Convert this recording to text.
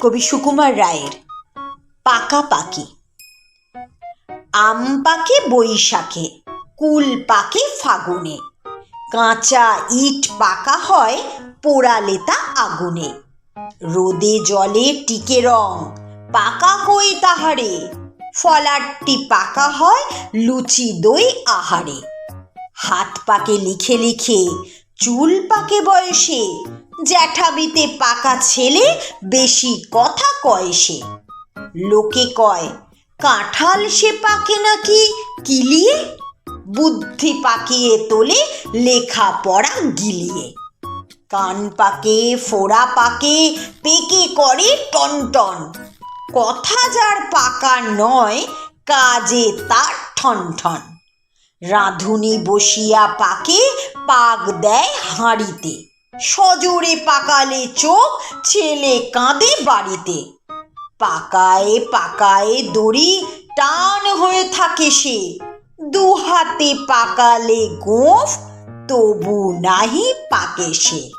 কবি সুকুমার রায়ের পাকা পাকি আম পাকে বৈশাখে কুল পাকে ফাগুনে। কাঁচা ইট পাকা হয় পোড়ালে তা আগুনে। রোদে জলে টিকে রং, পাকা কই তাহারে? ফলারটি পাকা হয় লুচি দই আহারে। হাত পাকে লিখে লিখে, চুল পাকে বয়সে জ্যাঠাবিতে পাকা ছেলে বেশি কথা কয় সে। লোকে কয়, কাঁঠাল সে পাকে নাকি কিলিয়ে? বুদ্ধি পাকিয়ে তোলে লেখা পড়া গিলিয়ে। কান পাকে, ফোড়া পাকে, পেকে করে টনটন কথা যার পাকা নয়, কাজে তার ঠন ঠন। রাঁধুনি বসিয়া পাকে, পাক দেয় হাঁড়িতে। সজোরে পাকালে চোখ, ছেলে কাঁদে বাড়িতে। পাকায়ে পাকায়ে দড়ি টান হয়ে থাকে সে। দু হাতে পাকালে গোঁফ, তবু নাহি পাকে সে।